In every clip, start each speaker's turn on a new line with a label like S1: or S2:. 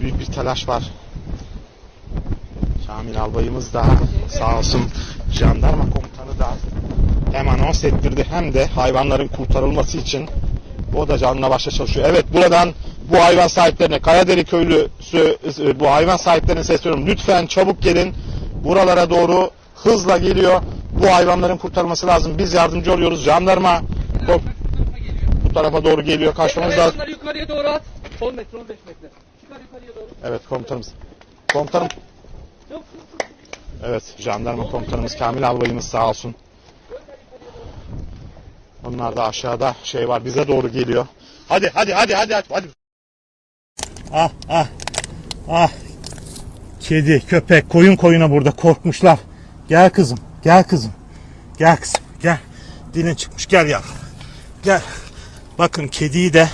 S1: büyük bir telaş var. Kamil albayımız da sağ olsun jandarma komutanı da hem anons ettirdi hem de hayvanların kurtarılması için o da canına başla çalışıyor. Evet buradan bu hayvan sahiplerine Kayaderi köylüsü bu hayvan sahiplerine sesleniyorum. Lütfen çabuk gelin. Buralara doğru hızla geliyor. Bu hayvanların kurtarılması lazım. Biz yardımcı oluyoruz. Jandarma ko- bu tarafa doğru geliyor. Kaçmamız lazım.
S2: Yukarıya doğru at. 10 metre 15 metre. Çıkar yukarıya doğru.
S1: Evet komutanımız. Komutanım.
S2: Yok.
S1: Evet jandarma komutanımız Kamil albayımız sağ olsun. Onlar da aşağıda şey var bize doğru geliyor. Hadi hadi hadi hadi hadi. hadi. Ah ah ah. Kedi, köpek, koyun koyuna burada korkmuşlar. Gel kızım, gel kızım. Gel kızım, gel. Dilin çıkmış, gel ya. Gel. Bakın kediyi de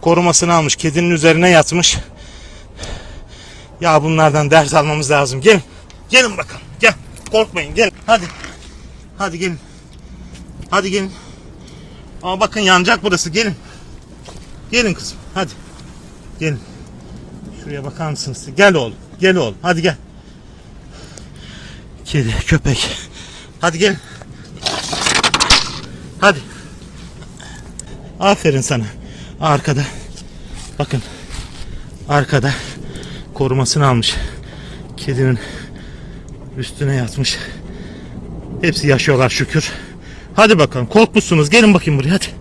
S1: korumasını almış. Kedinin üzerine yatmış. Ya bunlardan ders almamız lazım. Gelin. Gelin bakalım. Gel. Korkmayın. Gel. Hadi. Hadi gelin. Hadi gelin. Ama bakın yanacak burası. Gelin. Gelin kızım. Hadi. Gelin. Şuraya bakar mısınız? Gel oğlum. Gel oğlum. Hadi gel. Kedi, köpek. Hadi gelin. Hadi. Aferin sana. Arkada. Bakın. Arkada korumasını almış. Kedinin üstüne yatmış. Hepsi yaşıyorlar şükür. Hadi bakalım korkmuşsunuz gelin bakayım buraya hadi.